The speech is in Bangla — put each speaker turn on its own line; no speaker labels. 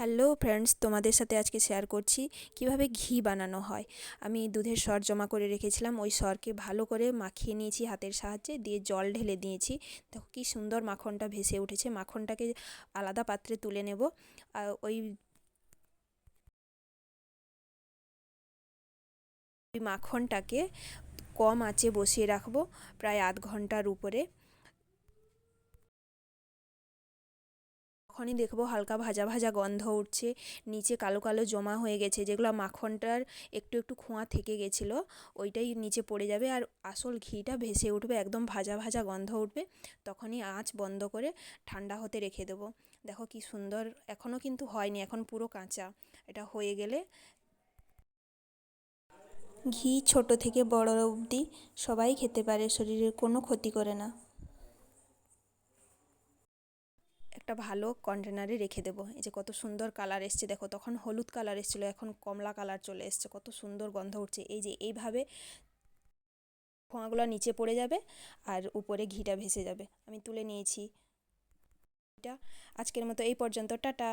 হ্যালো ফ্রেন্ডস, তোমাদের সাথে আজকে শেয়ার করছি কীভাবে ঘি বানানো হয়। আমি দুধের সর জমা করে রেখেছিলাম, ওই সরকে ভালো করে মাখিয়ে নিয়েছি হাতের সাহায্যে, দিয়ে জল ঢেলে দিয়েছি। দেখো কী সুন্দর মাখনটা ভেসে উঠেছে, মাখনটাকে আলাদা পাত্রে তুলে নেব। ওই মাখনটাকে কম আঁচে বসিয়ে রাখব, প্রায় আধ ঘণ্টার উপরে। তখনই দেখব হালকা ভাজা ভাজা গন্ধ উঠছে, নিচে কালো কালো জমা হয়ে গেছে, যেগুলো মাখনটার একটু একটু খোঁয়া থেকে গেছিল, ওইটাই নিচে পড়ে যাবে আর আসল ঘিটা ভেসে উঠবে, একদম ভাজা ভাজা গন্ধ উঠবে, তখনই আঁচ বন্ধ করে ঠান্ডা হতে রেখে দেবো। দেখো কি সুন্দর, এখনও কিন্তু হয়নি, এখন পুরো কাঁচা, এটা হয়ে গেলে ঘি ছোট থেকে বড় অবধি সবাই খেতে পারে, শরীরের কোনো ক্ষতি করে না। একটা ভালো কন্টেনারে রেখে দেবো। এই যে কত সুন্দর কালার এসছে, দেখো তখন হলুদ কালার এসেছিল, এখন কমলা কালার চলে এসছে, কত সুন্দর গন্ধ উঠছে। এই যে এইভাবে ফোঁয়াগুলো নিচে পড়ে যাবে আর উপরে ঘিটা ভেসে যাবে। আমি তুলে নিয়েছি। এটা আজকের মতো এই পর্যন্ত, টাটা।